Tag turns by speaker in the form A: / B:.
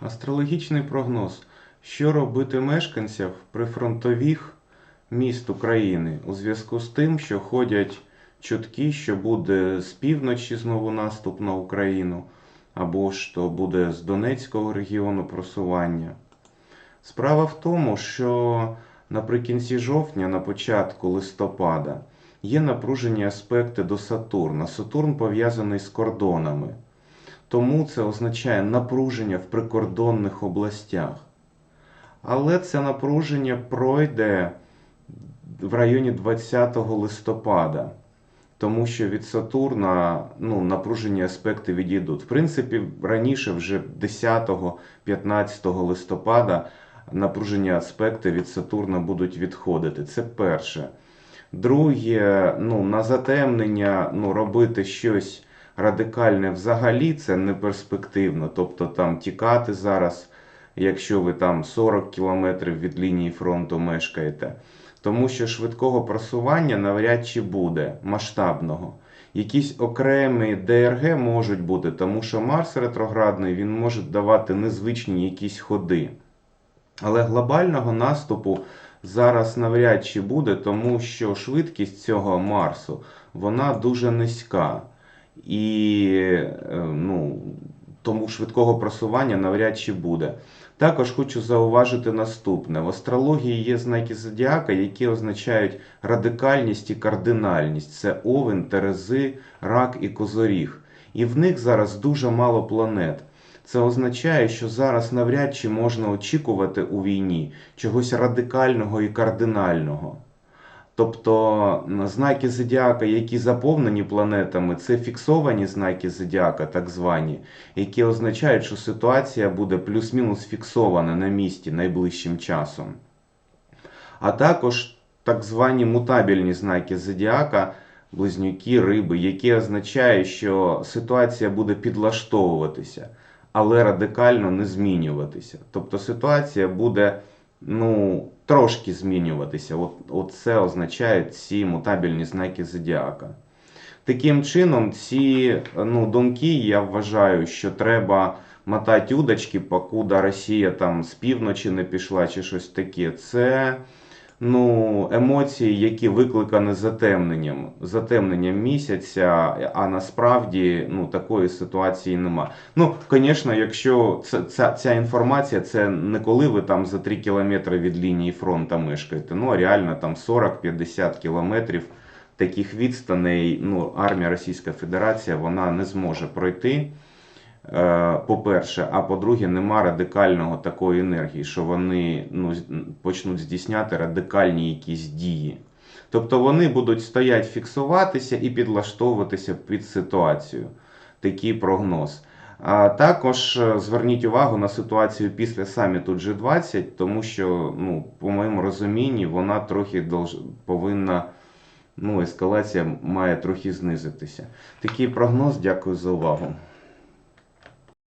A: Астрологічний прогноз. Що робити мешканцям прифронтових міст України у зв'язку з тим, що ходять чутки, що буде з півночі знову наступ на Україну, або то буде з Донецького регіону просування. Справа в тому, що наприкінці жовтня, на початку листопада, є напружені аспекти до Сатурна. Сатурн пов'язаний з кордонами. Тому це означає напруження в прикордонних областях. Але це напруження пройде в районі 20 листопада, тому що від Сатурна ну, напружені аспекти відійдуть. В принципі, раніше, вже 10-15 листопада, напружені аспекти від Сатурна будуть відходити. Це перше. Друге, ну, на затемнення ну, робити щось радикальне взагалі це не перспективно. Тобто там тікати зараз, якщо ви там 40 кілометрів від лінії фронту мешкаєте. Тому що швидкого просування навряд чи буде масштабного. Якісь окремі ДРГ можуть бути, тому що Марс ретроградний він може давати незвичні якісь ходи. Але глобального наступу зараз навряд чи буде, тому що швидкість цього Марсу вона дуже низька. І е, ну, тому швидкого просування навряд чи буде. Також хочу зауважити наступне: в астрології є знаки зодіака, які означають радикальність і кардинальність. Це овен, терези, рак і козоріг. І в них зараз дуже мало планет. Це означає, що зараз навряд чи можна очікувати у війні чогось радикального і кардинального. Тобто знаки зодіака, які заповнені планетами, це фіксовані знаки зодіака, так звані, які означають, що ситуація буде плюс-мінус фіксована на місці найближчим часом. А також так звані мутабельні знаки зодіака, близнюки, риби, які означають, що ситуація буде підлаштовуватися, але радикально не змінюватися. Тобто ситуація буде ну, трошки змінюватися. От, от це означають ці мутабельні знаки зодіака. Таким чином, ці ну, думки, я вважаю, що треба мотати удочки, покуда Росія там з півночі не пішла чи щось таке. Це ну, емоції, які викликані затемненням, затемненням місяця, а насправді ну, такої ситуації нема. Ну, звісно, якщо це, ця, ця інформація, це не коли ви там за 3 кілометри від лінії фронту мешкаєте, ну а реально там 40-50 кілометрів. Таких відстаней ну, армія Російська Федерація вона не зможе пройти. Е, По-перше, а по-друге, нема радикального такої енергії, що вони ну, почнуть здійсняти радикальні якісь дії. Тобто вони будуть стоять фіксуватися і підлаштовуватися під ситуацію. Такий прогноз. А також е, зверніть увагу на ситуацію після саміту G20, тому що, ну, по моєму розумінні, вона трохи повинна, ну, ескалація має трохи знизитися. Такий прогноз. Дякую за увагу.